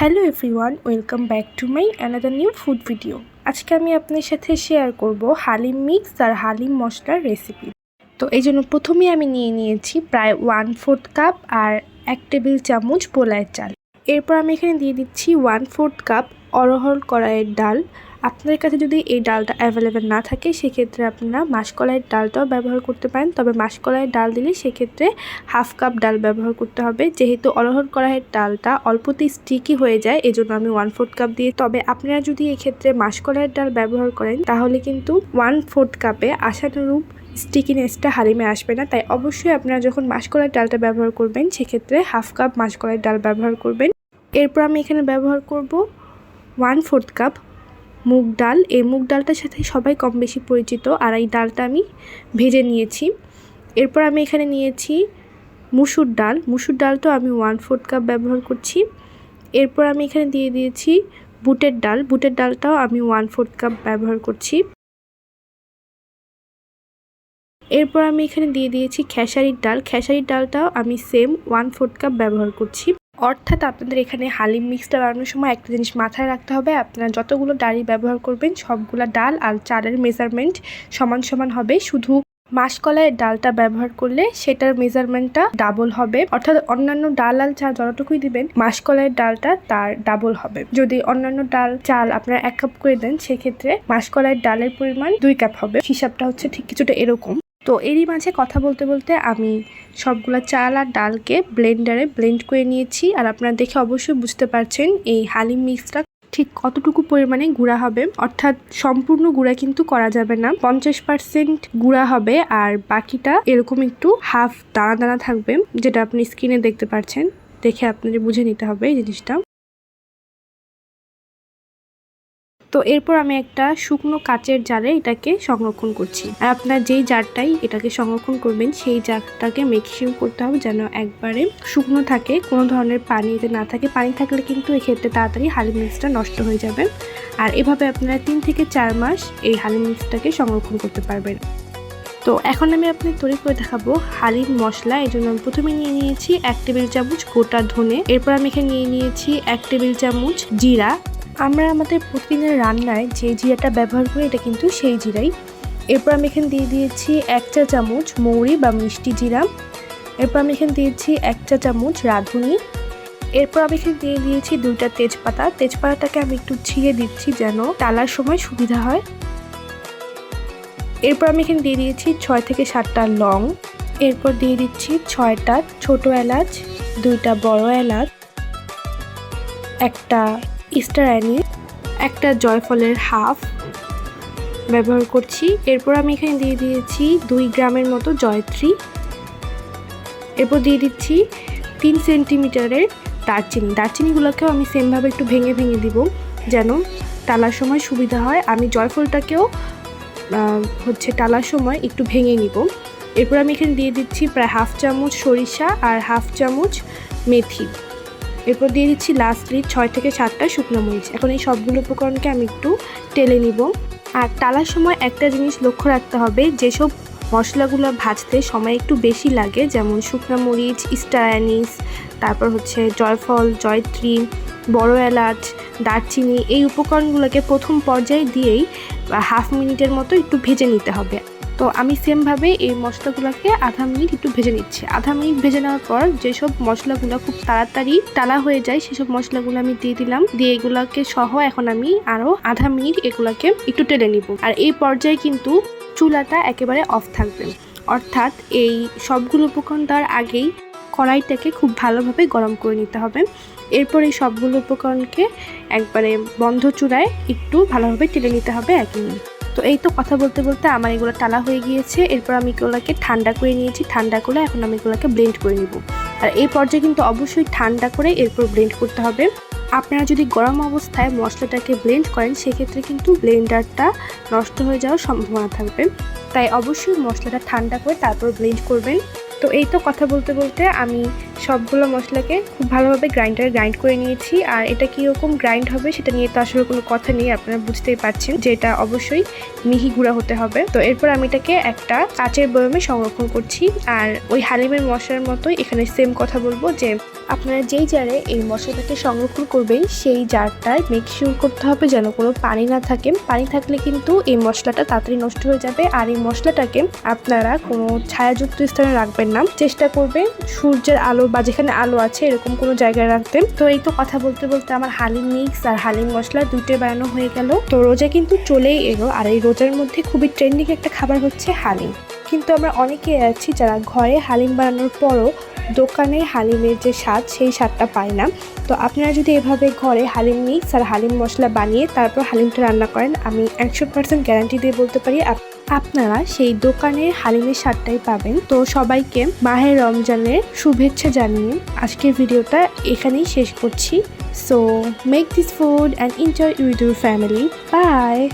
Hello everyone, welcome back to my another new food video. আজকে আমি আপনার সাথে শেয়ার করব হালিম মিক্স আর হালিম মশলার রেসিপি তো এই জন্য প্রথমে আমি নিয়ে নিয়েছি প্রায় ওয়ান ফোর্থ কাপ আর এক টেবিল চামচ পোলায়ের চাল। এরপর আমি এখানে দিয়ে দিচ্ছি ওয়ান ফোর্থ কাপ অরহর কড়াইয়ের ডাল। আপনাদের কাছে যদি এই ডালটা অ্যাভেলেবেল না থাকে, সেক্ষেত্রে আপনারা মাসকলাইয়ের ডালটাও ব্যবহার করতে পারেন। তবে মাসকলাইয়ের ডাল দিলে সেক্ষেত্রে হাফ কাপ ডাল ব্যবহার করতে হবে। যেহেতু অরহর কড়াইয়ের ডালটা অল্পতেই স্টিকি হয়ে যায়, এজন্য আমি ওয়ান ফোর্থ কাপ দিয়ে, তবে আপনারা যদি এক্ষেত্রে মাসকলাইয়ের ডাল ব্যবহার করেন, তাহলে কিন্তু ওয়ান ফোর্থ কাপে আশানুরূপ স্টিকিনেসটা হারিমে আসবে না। তাই অবশ্যই আপনারা যখন মাসকলাইয়ের ডালটা ব্যবহার করবেন, সেক্ষেত্রে হাফ কাপ মাসকলাইয়ের ডাল ব্যবহার করবেন। এরপর আমি এখানে ব্যবহার করব ওয়ান ফোর্থ কাপ মুগ ডাল। এই মুগ ডালটার সাথে সবাই কম বেশি পরিচিত আর এই ডালটা আমি ভেজে নিয়েছি। এরপর আমি এখানে নিয়েছি মুসুর ডাল। মুসুর ডালটাও আমি ওয়ান ফোর্থ কাপ ব্যবহার করছি। এরপর আমি এখানে দিয়ে দিয়েছি বুটের ডাল। বুটের ডালটাও আমি ওয়ান ফোর্থ কাপ ব্যবহার করছি। এরপর আমি এখানে দিয়ে দিয়েছি খেসারির ডাল। খেসারির ডালটাও আমি সেম ওয়ান ফোর্থ কাপ ব্যবহার করছি। অর্থাৎ আপনাদের এখানে হালিম মিক্সটা বানানোর সময় একটা জিনিস মাথায় রাখতে হবে, আপনারা যতগুলো ডালই ব্যবহার করবেন সবগুলো ডাল আর চালের মেজারমেন্ট সমান সমান হবে। শুধু মাসকলাইয়ের ডালটা ব্যবহার করলে সেটার মেজারমেন্টটা ডাবল হবে। অর্থাৎ অন্যান্য ডাল আর চাল যতটুকুই দিবেন, মাসকলাইয়ের ডালটা তার ডাবল হবে। যদি অন্যান্য ডাল, চাল আপনারা এক কাপ করে দেন, সেক্ষেত্রে মাসকলাইয়ের ডালের পরিমাণ দুই কাপ হবে। হিসাবটা হচ্ছে ঠিক কিছুটা এরকম। তো এরই মাঝে কথা বলতে বলতে আমি সবগুলো চাল আর ডালকে ব্লেন্ডারে ব্লেন্ড করে নিয়েছি। আর আপনারা দেখে অবশ্যই বুঝতে পারছেন এই হালিম মিক্সটা ঠিক কতটুকু পরিমাণে গুঁড়া হবে। অর্থাৎ সম্পূর্ণ গুঁড়া কিন্তু করা যাবে না। পঞ্চাশ পার্সেন্ট গুঁড়া হবে আর বাকিটা এরকম একটু হাফ দানা দানা থাকবে, যেটা আপনি স্ক্রিনে দেখতে পাচ্ছেন দেখে আপনাদের বুঝে নিতে হবে এই জিনিসটা। তো এরপর আমি একটা শুকনো কাচের জারে এটাকে সংরক্ষণ করছি। আর আপনার যেই জারটাই এটাকে সংরক্ষণ করবেন, সেই জারটাকে মেকশিওর করতে হবে যেন একবারে শুকনো থাকে, কোনো ধরনের পানি এতে না থাকে। পানি থাকলে কিন্তু এক্ষেত্রে তাড়াতাড়ি হালিম মিক্সটা নষ্ট হয়ে যাবে। আর এভাবে আপনারা তিন থেকে চার মাস এই হালিম মিক্সটাকে সংরক্ষণ করতে পারবেন। তো এখন আমি আপনার তৈরি করে দেখাবো হালিম মশলা। এই জন্য আমি প্রথমে নিয়ে নিয়েছি এক টেবিল চামচ গোটা ধনে। এরপর আমি এখানে নিয়ে নিয়েছি এক টেবিল চামচ জিরা। আমরা আমাদের প্রতিদিনের রান্নায় যে জিরাটা ব্যবহার করি, এটা কিন্তু সেই জিরাই। এরপর আমি এখানে দিয়ে দিয়েছি এক চা চামচ মৌরি বা মিষ্টি জিরা। এরপর আমি এখানে দিয়েছি এক চা চামচ রাঁধুনি। এরপর আমি এখানে দিয়ে দিয়েছি দুইটা তেজপাতা। তেজপাতাটাকে আমি একটু ছিঁড়ে দিচ্ছি যেন টালার সময় সুবিধা হয়। এরপর আমি এখানে দিয়ে দিয়েছি ছয় থেকে সাতটা লং। এরপর দিয়ে দিচ্ছি ছয়টা ছোট এলাচ, দুইটা বড় এলাচ, একটা স্টার অ্যানি একটা জয়ফলের হাফ ব্যবহার করছি। এরপর আমি এখানে দিয়ে দিয়েছি দুই গ্রামের মতো জয়ত্রী। এরপর দিয়ে দিচ্ছি তিন সেন্টিমিটারের দারচিনি। দারচিনিগুলোকেও আমি সেমভাবে একটু ভেঙে ভেঙে দিব যেন টালার সময় সুবিধা হয়। আমি জয়ফলটাকেও হচ্ছে টালার সময় একটু ভেঙে নিব। এরপর আমি এখানে দিয়ে দিচ্ছি প্রায় হাফ চামচ সরিষা আর হাফ চামচ মেথি। এরপর দিয়ে দিচ্ছি লাস্টলি ছয় থেকে সাতটা শুকনো মরিচ। এখন এই সবগুলো উপকরণকে আমি একটু টেলে নিব। আর টালার সময় একটা জিনিস লক্ষ্য রাখতে হবে, যেসব মশলাগুলো ভাজতে সময় একটু বেশি লাগে, যেমন শুকনো মরিচ স্টার অ্যানিস তারপর হচ্ছে জয়ফল, জয়ত্রী, বড় এলাচ, দারচিনি, এই উপকরণগুলোকে প্রথম পর্যায়ে দিয়েই হাফ মিনিটের মতো একটু ভেজে নিতে হবে। তো আমি সেমভাবে এই মশলাগুলোকে আধা মিনিট একটু ভেজে নিচ্ছি। আধা মিনিট ভেজে নেওয়ার পর যেসব মশলাগুলো খুব তাড়াতাড়ি টালা হয়ে যায়, সেসব মশলাগুলো আমি দিয়ে দিলাম। দিয়ে এগুলোকে সহ এখন আমি আরও আধা মিনিট এগুলোকে একটু টেলে নিব। আর এই পর্যায়ে কিন্তু চুলাটা একেবারে অফ থাকবে। অর্থাৎ এই সবগুলো উপকরণ দেওয়ার আগেই কড়াইটাকে খুব ভালোভাবে গরম করে নিতে হবে। এরপর এই সবগুলো উপকরণকে একবারে বন্ধ চূড়ায় একটু ভালোভাবে টেলে নিতে হবে, এক মিনিট। তো এই তো কথা বলতে বলতে আমার এগুলো টালা হয়ে গিয়েছে। এরপর আমি এগুলোকে ঠান্ডা করে নিয়েছি। ঠান্ডা করে এখন আমি এগুলোকে ব্লেন্ড করে নিব। আর এই পর্যায়ে কিন্তু অবশ্যই ঠান্ডা করে এরপর ব্লেন্ড করতে হবে। আপনারা যদি গরম অবস্থায় মশলাটাকে ব্লেন্ড করেন, সেক্ষেত্রে কিন্তু ব্লেন্ডারটা নষ্ট হয়ে যাওয়ার সম্ভাবনা থাকবে। তাই অবশ্যই মশলাটা ঠান্ডা করে তারপর ব্লেন্ড করবেন। তো এই তো কথা বলতে বলতে আমি সবগুলো মশলাকে খুব ভালোভাবে গ্রাইন্ডারে গ্রাইন্ড করে নিয়েছি। আর এটা কীরকম গ্রাইন্ড হবে সেটা নিয়ে তো আসলে কোনো কথা নেই, আপনারা বুঝতেই পারছেন যে এটা অবশ্যই মিহি গুঁড়া হতে হবে। তো এরপর আমি এটাকে একটা কাচের বয়মে সংরক্ষণ করছি। আর ওই হালিমের মশলার মতোই এখানে সেম কথা বলব যে আপনারা যেই জারে এই মশলাটাকে সংরক্ষণ করবেন, সেই জারটায় মেক শিওর করতে হবে যেন কোনো পানি না থাকে। পানি থাকলে কিন্তু এই মশলাটা তাড়াতাড়ি নষ্ট হয়ে যাবে। আর এই মশলাটাকে আপনারা কোনো ছায়াযুক্ত স্থানে রাখবেন না। চেষ্টা করবেন সূর্যের আলো বা যেখানে আলো আছে, এরকম কোনো জায়গায় রাখতেন তো এই তো কথা বলতে বলতে আমার হালিম মিক্স আর হালিম মশলা দুটোই বানানো হয়ে গেল। তো রোজা কিন্তু চলেই এলো। আর এই রোজার মধ্যে খুবই ট্রেন্ডিং একটা খাবার হচ্ছে হালিম। কিন্তু আমরা অনেকে আছি যারা ঘরে হালিম বানানোর পরও দোকানে হালিমের যে স্বাদ, সেই স্বাদটা পায় না। তো আপনারা যদি এভাবে ঘরে হালিম মিক্স আর হালিম মশলা বানিয়ে তারপর হালিমটা রান্না করেন, আমি একশো পার্সেন্ট গ্যারান্টি দিয়ে বলতে পারি আপ- আপনারা সেই দোকানের হালিমের স্বাদটাই পাবেন। তো সবাইকে মাহের রমজানের শুভেচ্ছা জানিয়ে আজকের ভিডিওটা এখানেই শেষ করছি। So make this food and enjoy with your family bye